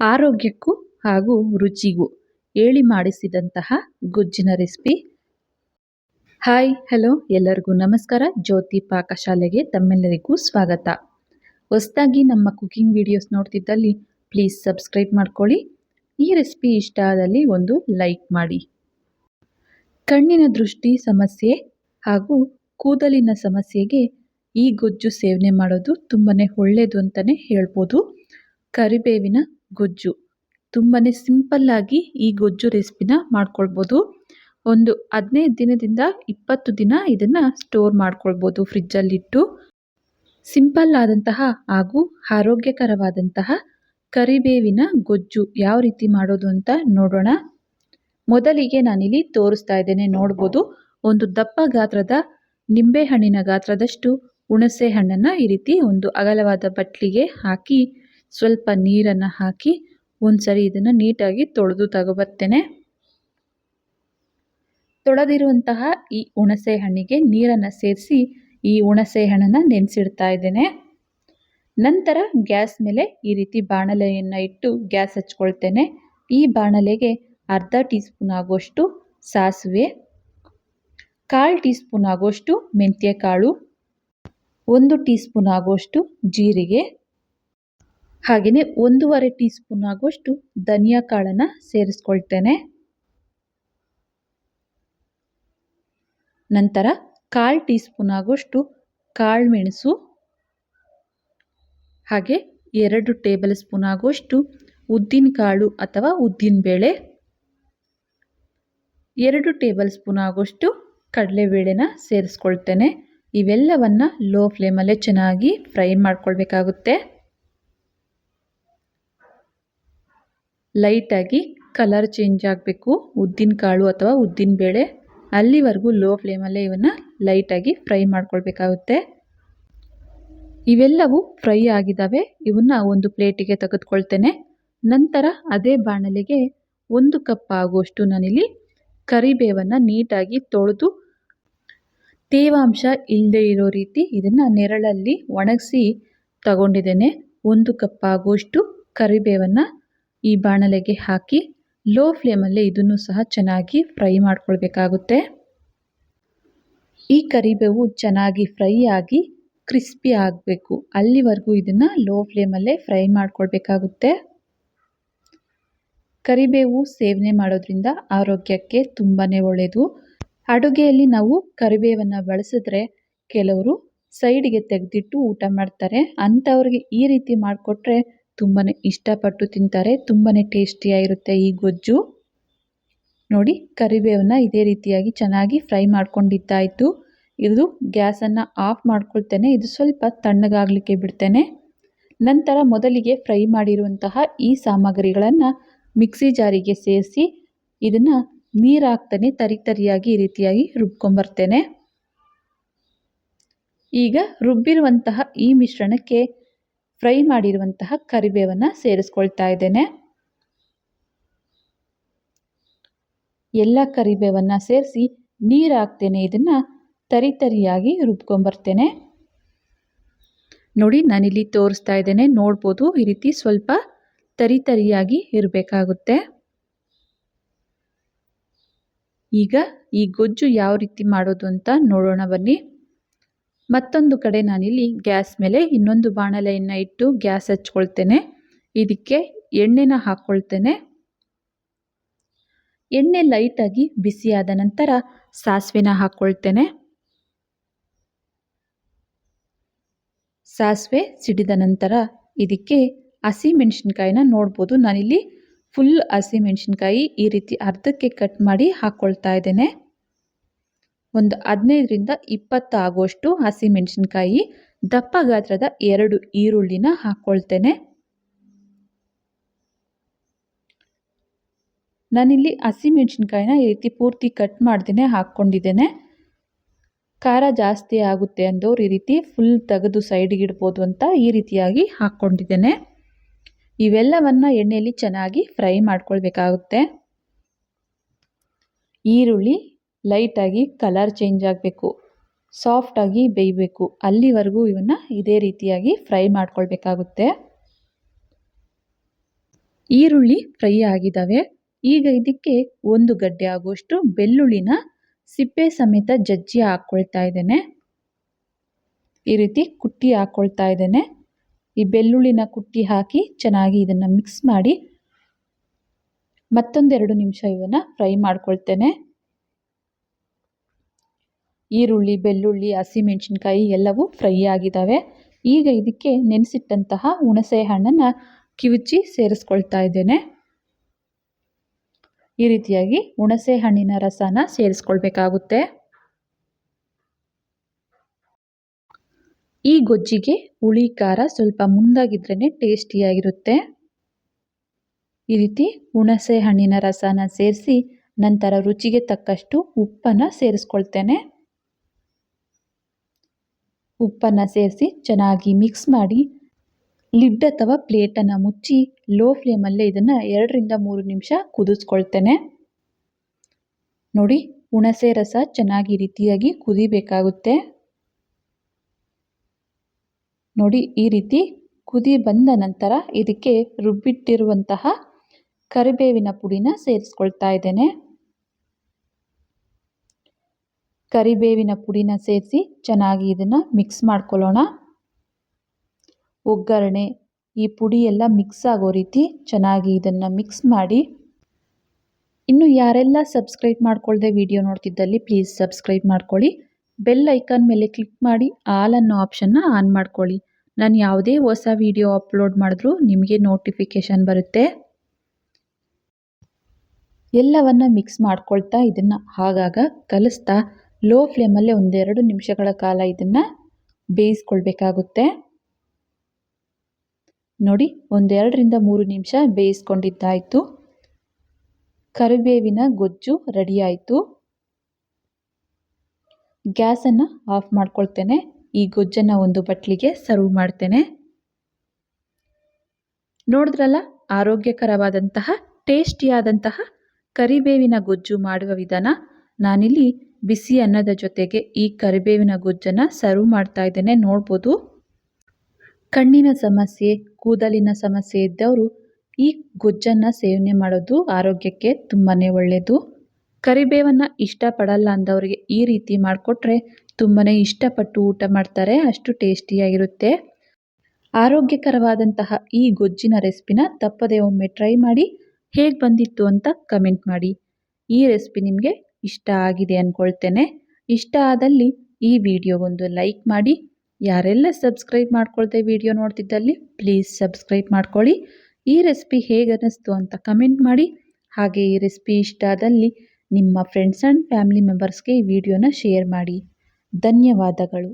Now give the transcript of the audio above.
ಆರೋಗ್ಯಕ್ಕೂ ಹಾಗೂ ರುಚಿಗೂ ಹೇಳಿ ಮಾಡಿಸಿದಂತಹ ಗೊಜ್ಜಿನ ರೆಸಿಪಿ. ಹಾಯ್, ಹಲೋ, ಎಲ್ಲರಿಗೂ ನಮಸ್ಕಾರ. ಜ್ಯೋತಿ ಪಾಕಶಾಲೆಗೆ ತಮ್ಮೆಲ್ಲರಿಗೂ ಸ್ವಾಗತ. ಹೊಸದಾಗಿ ನಮ್ಮ ಕುಕಿಂಗ್ ವಿಡಿಯೋಸ್ ನೋಡ್ತಿದ್ದಲ್ಲಿ ಪ್ಲೀಸ್ ಸಬ್ಸ್ಕ್ರೈಬ್ ಮಾಡ್ಕೊಳ್ಳಿ. ಈ ರೆಸಿಪಿ ಇಷ್ಟ ಆದಲ್ಲಿ ಒಂದು ಲೈಕ್ ಮಾಡಿ. ಕಣ್ಣಿನ ದೃಷ್ಟಿ ಸಮಸ್ಯೆ ಹಾಗೂ ಕೂದಲಿನ ಸಮಸ್ಯೆಗೆ ಈ ಗೊಜ್ಜು ಸೇವನೆ ಮಾಡೋದು ತುಂಬಾ ಒಳ್ಳೆಯದು ಅಂತಲೇ ಹೇಳ್ಬೋದು. ಕರಿಬೇವಿನ ಗೊಜ್ಜು. ತುಂಬಾ ಸಿಂಪಲ್ಲಾಗಿ ಈ ಗೊಜ್ಜು ರೆಸಿಪಿನ ಮಾಡ್ಕೊಳ್ಬೋದು. ಒಂದು ಹದಿನೈದು ದಿನದಿಂದ ಇಪ್ಪತ್ತು ದಿನ ಇದನ್ನು ಸ್ಟೋರ್ ಮಾಡ್ಕೊಳ್ಬೋದು ಫ್ರಿಜ್ಜಲ್ಲಿಟ್ಟು. ಸಿಂಪಲ್ ಆದಂತಹ ಹಾಗೂ ಆರೋಗ್ಯಕರವಾದಂತಹ ಕರಿಬೇವಿನ ಗೊಜ್ಜು ಯಾವ ರೀತಿ ಮಾಡೋದು ಅಂತ ನೋಡೋಣ. ಮೊದಲಿಗೆ ನಾನಿಲ್ಲಿ ತೋರಿಸ್ತಾ ಇದ್ದೇನೆ, ನೋಡ್ಬೋದು. ಒಂದು ದಪ್ಪ ಗಾತ್ರದ ನಿಂಬೆಹಣ್ಣಿನ ಗಾತ್ರದಷ್ಟು ಹುಣಸೆ ಹಣ್ಣನ್ನು ಈ ರೀತಿ ಒಂದು ಅಗಲವಾದ ಬಟ್ಲಿಗೆ ಹಾಕಿ ಸ್ವಲ್ಪ ನೀರನ್ನು ಹಾಕಿ ಒಂದು ಸರಿ ಇದನ್ನು ನೀಟಾಗಿ ತೊಳೆದು ತಗೋಬರ್ತೇನೆ. ತೊಳೆದಿರುವಂತಹ ಈ ಹುಣಸೆ ಹಣ್ಣಿಗೆ ನೀರನ್ನು ಸೇರಿಸಿ ಈ ಹುಣಸೆ ಹಣ್ಣನ್ನು ನೆನೆಸಿಡ್ತಾ ಇದ್ದೇನೆ. ನಂತರ ಗ್ಯಾಸ್ ಮೇಲೆ ಈ ರೀತಿ ಬಾಣಲೆಯನ್ನು ಇಟ್ಟು ಗ್ಯಾಸ್ ಹಚ್ಕೊಳ್ತೇನೆ. ಈ ಬಾಣಲೆಗೆ ಅರ್ಧ ಟೀ ಸ್ಪೂನ್ ಆಗುವಷ್ಟು ಸಾಸಿವೆ, ಕಾಲು ಟೀ ಸ್ಪೂನ್ ಆಗೋಷ್ಟು ಮೆಂತ್ಯ ಕಾಳು ಒಂದು ಟೀ ಸ್ಪೂನ್ ಆಗೋಷ್ಟು ಜೀರಿಗೆ ಹಾಗೆಯೇ ಒಂದೂವರೆ ಟೀ ಸ್ಪೂನ್ ಆಗುವಷ್ಟು ಧನಿಯಾ ಕಾಳನ್ನು ಸೇರಿಸ್ಕೊಳ್ತೇನೆ. ನಂತರ ಕಾಲು ಟೀ ಸ್ಪೂನ್ ಆಗುವಷ್ಟು ಕಾಳುಮೆಣಸು, ಹಾಗೆ ಎರಡು ಟೇಬಲ್ ಸ್ಪೂನ್ ಆಗುವಷ್ಟು ಉದ್ದಿನಕಾಳು ಅಥವಾ ಉದ್ದಿನಬೇಳೆ, ಎರಡು ಟೇಬಲ್ ಸ್ಪೂನ್ ಆಗುವಷ್ಟು ಕಡಲೆಬೇಳೆನ ಸೇರಿಸ್ಕೊಳ್ತೇನೆ. ಇವೆಲ್ಲವನ್ನು ಲೋ ಫ್ಲೇಮಲ್ಲೇ ಚೆನ್ನಾಗಿ ಫ್ರೈ ಮಾಡ್ಕೊಳ್ಬೇಕಾಗುತ್ತೆ. ಲೈಟಾಗಿ ಕಲರ್ ಚೇಂಜ್ ಆಗಬೇಕು. ಉದ್ದಿನ ಕಾಳು ಅಥವಾ ಉದ್ದಿನ ಬೇಳೆ ಅಲ್ಲಿವರೆಗೂ ಲೋ ಫ್ಲೇಮಲ್ಲೇ ಇವನ್ನು ಲೈಟಾಗಿ ಫ್ರೈ ಮಾಡ್ಕೊಳ್ಬೇಕಾಗುತ್ತೆ. ಇವೆಲ್ಲವೂ ಫ್ರೈ ಆಗಿದ್ದಾವೆ. ಇವನ್ನ ಒಂದು ಪ್ಲೇಟಿಗೆ ತೆಗೆದುಕೊಳ್ತೇನೆ. ನಂತರ ಅದೇ ಬಾಣಲೆಗೆ ಒಂದು ಕಪ್ ಆಗುವಷ್ಟು ನಾನಿಲ್ಲಿ ಕರಿಬೇವನ್ನು ನೀಟಾಗಿ ತೊಳೆದು ತೇವಾಂಶ ಇಲ್ಲದೆ ಇರೋ ರೀತಿ ಇದನ್ನು ನೆರಳಲ್ಲಿ ಒಣಗಿಸಿ ತಗೊಂಡಿದ್ದೇನೆ. ಒಂದು ಕಪ್ ಆಗುವಷ್ಟು ಕರಿಬೇವನ್ನು ಈ ಬಾಣಲೆಗೆ ಹಾಕಿ ಲೋ ಫ್ಲೇಮಲ್ಲೇ ಇದನ್ನು ಸಹ ಚೆನ್ನಾಗಿ ಫ್ರೈ ಮಾಡ್ಕೊಳ್ಬೇಕಾಗುತ್ತೆ. ಈ ಕರಿಬೇವು ಚೆನ್ನಾಗಿ ಫ್ರೈ ಆಗಿ ಕ್ರಿಸ್ಪಿ ಆಗಬೇಕು. ಅಲ್ಲಿವರೆಗೂ ಇದನ್ನು ಲೋ ಫ್ಲೇಮಲ್ಲೇ ಫ್ರೈ ಮಾಡ್ಕೊಳ್ಬೇಕಾಗುತ್ತೆ. ಕರಿಬೇವು ಸೇವನೆ ಮಾಡೋದ್ರಿಂದ ಆರೋಗ್ಯಕ್ಕೆ ತುಂಬಾ ಒಳ್ಳೆಯದು ಅಡುಗೆಯಲ್ಲಿ ನಾವು ಕರಿಬೇವನ್ನು ಬಳಸಿದ್ರೆ ಕೆಲವರು ಸೈಡಿಗೆ ತೆಗೆದಿಟ್ಟು ಊಟ ಮಾಡ್ತಾರೆ. ಅಂಥವ್ರಿಗೆ ಈ ರೀತಿ ಮಾಡಿಕೊಟ್ರೆ ತುಂಬಾ ಇಷ್ಟಪಟ್ಟು ತಿಂತಾರೆ. ತುಂಬಾ ಟೇಸ್ಟಿಯಾಗಿರುತ್ತೆ ಈ ಗೊಜ್ಜು. ನೋಡಿ, ಕರಿಬೇವನ್ನ ಇದೇ ರೀತಿಯಾಗಿ ಚೆನ್ನಾಗಿ ಫ್ರೈ ಮಾಡ್ಕೊಂಡಿದ್ದಾಯಿತು. ಇದು ಗ್ಯಾಸನ್ನು ಆಫ್ ಮಾಡ್ಕೊಳ್ತೇನೆ. ಇದು ಸ್ವಲ್ಪ ತಣ್ಣಗಾಗಲಿಕ್ಕೆ ಬಿಡ್ತೇನೆ. ನಂತರ ಮೊದಲಿಗೆ ಫ್ರೈ ಮಾಡಿರುವಂತಹ ಈ ಸಾಮಗ್ರಿಗಳನ್ನು ಮಿಕ್ಸಿ ಜಾರಿಗೆ ಸೇರಿಸಿ ಇದನ್ನು ನೀರು ಹಾಕ್ತಾನೆ ತರಿ ತರಿಯಾಗಿ ಈ ರೀತಿಯಾಗಿ ರುಬ್ಕೊಂಬರ್ತೇನೆ. ಈಗ ರುಬ್ಬಿರುವಂತಹ ಈ ಮಿಶ್ರಣಕ್ಕೆ ಫ್ರೈ ಮಾಡಿರುವಂತಹ ಕರಿಬೇವನ್ನು ಸೇರಿಸ್ಕೊಳ್ತಾ ಇದ್ದೇನೆ. ಎಲ್ಲ ಕರಿಬೇವನ್ನು ಸೇರಿಸಿ ನೀರು ಹಾಕ್ತೇನೆ. ಇದನ್ನು ತರಿ ತರಿಯಾಗಿ ರುಬ್ಕೊಂಬರ್ತೇನೆ. ನೋಡಿ, ನಾನಿಲ್ಲಿ ತೋರಿಸ್ತಾ ಇದ್ದೇನೆ. ನೋಡ್ಬೋದು, ಈ ರೀತಿ ಸ್ವಲ್ಪ ತರಿ ತರಿಯಾಗಿ ಇರಬೇಕಾಗುತ್ತೆ. ಈಗ ಈ ಗೊಜ್ಜು ಯಾವ ರೀತಿ ಮಾಡೋದು ಅಂತ ನೋಡೋಣ ಬನ್ನಿ. ಮತ್ತೊಂದು ಕಡೆ ನಾನಿಲ್ಲಿ ಗ್ಯಾಸ್ ಮೇಲೆ ಇನ್ನೊಂದು ಬಾಣಲೆಯನ್ನು ಇಟ್ಟು ಗ್ಯಾಸ್ ಹಚ್ಕೊಳ್ತೇನೆ. ಇದಕ್ಕೆ ಎಣ್ಣೆನ ಹಾಕ್ಕೊಳ್ತೇನೆ ಎಣ್ಣೆ ಲೈಟಾಗಿ ಬಿಸಿಯಾದ ನಂತರ ಸಾಸಿವೆನ ಹಾಕ್ಕೊಳ್ತೇನೆ ಸಾಸಿವೆ ಸಿಡಿದ ನಂತರ ಇದಕ್ಕೆ ಹಸಿ ಮೆಣಸಿನ್ಕಾಯಿನ ನೋಡ್ಬೋದು. ನಾನಿಲ್ಲಿ ಫುಲ್ ಹಸಿ ಮೆಣಸಿನ್ಕಾಯಿ ಈ ರೀತಿ ಅರ್ಧಕ್ಕೆ ಕಟ್ ಮಾಡಿ ಹಾಕ್ಕೊಳ್ತಾ ಇದ್ದೇನೆ. ಒಂದು ಹದಿನೈದರಿಂದ ಇಪ್ಪತ್ತು ಆಗುವಷ್ಟು ಹಸಿ ಮೆಣಸಿನ್ಕಾಯಿ ದಪ್ಪ ಗಾತ್ರದ ಎರಡು ಈರುಳ್ಳಿನ ಹಾಕ್ಕೊಳ್ತೇನೆ. ನಾನಿಲ್ಲಿ ಹಸಿ ಮೆಣಸಿನ್ಕಾಯಿನ ಈ ರೀತಿ ಪೂರ್ತಿ ಕಟ್ ಮಾಡ್ದೇ ಹಾಕ್ಕೊಂಡಿದ್ದೇನೆ. ಖಾರ ಜಾಸ್ತಿ ಆಗುತ್ತೆ ಅಂದವ್ರು ಈ ರೀತಿ ಫುಲ್ ತೆಗೆದು ಸೈಡಿಗೆ ಇಡ್ಬೋದು ಅಂತ ಈ ರೀತಿಯಾಗಿ ಹಾಕ್ಕೊಂಡಿದ್ದೇನೆ. ಇವೆಲ್ಲವನ್ನು ಎಣ್ಣೆಯಲ್ಲಿ ಚೆನ್ನಾಗಿ ಫ್ರೈ ಮಾಡ್ಕೊಳ್ಬೇಕಾಗುತ್ತೆ. ಈರುಳ್ಳಿ ಲೈಟಾಗಿ ಕಲರ್ ಚೇಂಜ್ ಆಗಬೇಕು. ಸಾಫ್ಟಾಗಿ ಬೇಯಬೇಕು. ಅಲ್ಲಿವರೆಗೂ ಇವನ್ನ ಇದೇ ರೀತಿಯಾಗಿ ಫ್ರೈ ಮಾಡ್ಕೊಳ್ಬೇಕಾಗುತ್ತೆ. ಈರುಳ್ಳಿ ಫ್ರೈ ಆಗಿದ್ದಾವೆ ಈಗ ಇದಕ್ಕೆ ಒಂದು ಗಡ್ಡೆ ಆಗುವಷ್ಟು ಬೆಳ್ಳುಳ್ಳಿನ ಸಿಪ್ಪೆ ಸಮೇತ ಜಜ್ಜಿ ಹಾಕ್ಕೊಳ್ತಾ ಇದ್ದೇನೆ. ಈ ರೀತಿ ಕುಟ್ಟಿ ಹಾಕ್ಕೊಳ್ತಾ ಇದ್ದೇನೆ. ಈ ಬೆಳ್ಳುಳ್ಳಿನ ಕುಟ್ಟಿ ಹಾಕಿ ಚೆನ್ನಾಗಿ ಇದನ್ನು ಮಿಕ್ಸ್ ಮಾಡಿ ಮತ್ತೊಂದೆರಡು ನಿಮಿಷ ಇವನ್ನು ಫ್ರೈ ಮಾಡ್ಕೊಳ್ತೇನೆ. ಈರುಳ್ಳಿ, ಬೆಳ್ಳುಳ್ಳಿ ಹಸಿಮೆಣಸಿನ್ಕಾಯಿ ಎಲ್ಲವೂ ಫ್ರೈ ಆಗಿದ್ದಾವೆ ಈಗ ಇದಕ್ಕೆ ನೆನೆಸಿಟ್ಟಂತಹ ಹುಣಸೆ ಹಣ್ಣನ್ನು ಕಿವುಚಿ ಸೇರಿಸ್ಕೊಳ್ತಾ ಇದ್ದೇನೆ. ಈ ರೀತಿಯಾಗಿ ಹುಣಸೆ ಹಣ್ಣಿನ ರಸನ ಸೇರಿಸ್ಕೊಳ್ಬೇಕಾಗುತ್ತೆ. ಈ ಗೊಜ್ಜಿಗೆ ಹುಳಿ, ಖಾರ ಸ್ವಲ್ಪ ಮುಂದಾಗಿದ್ರೇ ಟೇಸ್ಟಿಯಾಗಿರುತ್ತೆ ಈ ರೀತಿ ಹುಣಸೆ ಹಣ್ಣಿನ ರಸನ ಸೇರಿಸಿ ನಂತರ ರುಚಿಗೆ ತಕ್ಕಷ್ಟು ಉಪ್ಪನ್ನು ಸೇರಿಸ್ಕೊಳ್ತೇನೆ. ಉಪ್ಪನ್ನು ಸೇರಿಸಿ ಚೆನ್ನಾಗಿ ಮಿಕ್ಸ್ ಮಾಡಿ ಲಿಡ್ ಅಥವಾ ಪ್ಲೇಟನ್ನು ಮುಚ್ಚಿ ಲೋ ಫ್ಲೇಮಲ್ಲೇ ಇದನ್ನು ಎರಡರಿಂದ ಮೂರು ನಿಮಿಷ ಕುದಿಸ್ಕೊಳ್ತೇನೆ. ನೋಡಿ, ಹುಣಸೆ ರಸ ಚೆನ್ನಾಗಿ ರೀತಿಯಾಗಿ ಕುದಿಬೇಕಾಗುತ್ತೆ. ನೋಡಿ, ಈ ರೀತಿ ಕುದಿ ಬಂದ ನಂತರ ಇದಕ್ಕೆ ರುಬ್ಬಿಟ್ಟಿರುವಂತಹ ಕರಿಬೇವಿನ ಪುಡಿನ ಸೇರಿಸ್ಕೊಳ್ತಾ ಇದ್ದೇನೆ. ಕರಿಬೇವಿನ ಪುಡಿನ ಸೇರಿಸಿ ಚೆನ್ನಾಗಿ ಇದನ್ನು ಮಿಕ್ಸ್ ಮಾಡ್ಕೊಳ್ಳೋಣ. ಒಗ್ಗರಣೆ, ಈ ಪುಡಿ ಎಲ್ಲ ಮಿಕ್ಸ್ ಆಗೋ ರೀತಿ ಚೆನ್ನಾಗಿ ಇದನ್ನು ಮಿಕ್ಸ್ ಮಾಡಿ. ಇನ್ನು ಯಾರೆಲ್ಲ ಸಬ್ಸ್ಕ್ರೈಬ್ ಮಾಡ್ಕೊಳ್ಳದೆ ವಿಡಿಯೋ ನೋಡ್ತಿದ್ದಲ್ಲಿ ಪ್ಲೀಸ್ ಸಬ್ಸ್ಕ್ರೈಬ್ ಮಾಡ್ಕೊಳ್ಳಿ. ಬೆಲ್ ಐಕಾನ್ ಮೇಲೆ ಕ್ಲಿಕ್ ಮಾಡಿ ಆಲ್ ಅನ್ನೋ ಆಪ್ಷನ್ನ ಆನ್ ಮಾಡ್ಕೊಳ್ಳಿ. ನಾನು ಯಾವುದೇ ಹೊಸ ವಿಡಿಯೋ ಅಪ್ಲೋಡ್ ಮಾಡಿದ್ರೂ ನಿಮಗೆ ನೋಟಿಫಿಕೇಷನ್ ಬರುತ್ತೆ. ಎಲ್ಲವನ್ನು ಮಿಕ್ಸ್ ಮಾಡ್ಕೊಳ್ತಾ ಇದನ್ನು ಆಗಾಗ ಕಲಿಸ್ತಾ ಲೋ ಫ್ಲೇಮಲ್ಲೇ ಒಂದೆರಡು ನಿಮಿಷಗಳ ಕಾಲ ಇದನ್ನು ಬೇಯಿಸ್ಕೊಳ್ಬೇಕಾಗುತ್ತೆ. ನೋಡಿ, ಒಂದೆರಡರಿಂದ ಮೂರು ನಿಮಿಷ ಬೇಯಿಸ್ಕೊಂಡಿದ್ದಾಯಿತು. ಕರಿಬೇವಿನ ಗೊಜ್ಜು ರೆಡಿ ಆಯಿತು ಗ್ಯಾಸನ್ನು ಆಫ್ ಮಾಡ್ಕೊಳ್ತೇನೆ. ಈ ಗೊಜ್ಜನ್ನು ಒಂದು ಬಟ್ಲಿಗೆ ಸರ್ವ್ ಮಾಡ್ತೇನೆ. ನೋಡಿದ್ರಲ್ಲ, ಆರೋಗ್ಯಕರವಾದಂತಹ, ಟೇಸ್ಟಿಯಾದಂತಹ ಕರಿಬೇವಿನ ಗೊಜ್ಜು ಮಾಡುವ ವಿಧಾನ. ನಾನಿಲ್ಲಿ ಬಿಸಿ ಅನ್ನದ ಜೊತೆಗೆ ಈ ಕರಿಬೇವಿನ ಗೊಜ್ಜನ್ನು ಸರ್ವ್ ಮಾಡ್ತಾ ಇದ್ದೇನೆ. ನೋಡ್ಬೋದು. ಕಣ್ಣಿನ ಸಮಸ್ಯೆ, ಕೂದಲಿನ ಸಮಸ್ಯೆ ಇದ್ದವರು ಈ ಗೊಜ್ಜನ್ನು ಸೇವನೆ ಮಾಡೋದು ಆರೋಗ್ಯಕ್ಕೆ ತುಂಬಾ ಒಳ್ಳೆಯದು ಕರಿಬೇವನ್ನು ಇಷ್ಟಪಡಲ್ಲ ಅಂದವರಿಗೆ ಈ ರೀತಿ ಮಾಡಿಕೊಟ್ರೆ ತುಂಬಾ ಇಷ್ಟಪಟ್ಟು ಊಟ ಮಾಡ್ತಾರೆ. ಅಷ್ಟು ಟೇಸ್ಟಿಯಾಗಿರುತ್ತೆ. ಆರೋಗ್ಯಕರವಾದಂತಹ ಈ ಗೊಜ್ಜಿನ ರೆಸಿಪಿನ ತಪ್ಪದೆ ಒಮ್ಮೆ ಟ್ರೈ ಮಾಡಿ ಹೇಗೆ ಬಂದಿತ್ತು ಅಂತ ಕಮೆಂಟ್ ಮಾಡಿ. ಈ ರೆಸಿಪಿ ನಿಮಗೆ ಇಷ್ಟ ಆಗಿದೆ ಅಂದ್ಕೊಳ್ತೇನೆ ಇಷ್ಟ ಆದಲ್ಲಿ ಈ ವಿಡಿಯೋಗೊಂದು ಲೈಕ್ ಮಾಡಿ. ಯಾರೆಲ್ಲ ಸಬ್ಸ್ಕ್ರೈಬ್ ಮಾಡ್ಕೊಳ್ತೇವೆ ವಿಡಿಯೋ ನೋಡ್ತಿದ್ದಲ್ಲಿ ಪ್ಲೀಸ್ ಸಬ್ಸ್ಕ್ರೈಬ್ ಮಾಡ್ಕೊಳ್ಳಿ. ಈ ರೆಸಿಪಿ ಹೇಗೆ ಅನ್ನಿಸ್ತು ಅಂತ ಕಮೆಂಟ್ ಮಾಡಿ. ಹಾಗೆ ಈ ರೆಸಿಪಿ ಇಷ್ಟ ಆದಲ್ಲಿ ನಿಮ್ಮ ಫ್ರೆಂಡ್ಸ್ ಆ್ಯಂಡ್ ಫ್ಯಾಮಿಲಿ ಮೆಂಬರ್ಸ್ಗೆ ಈ ವಿಡಿಯೋನ ಶೇರ್ ಮಾಡಿ. ಧನ್ಯವಾದಗಳು.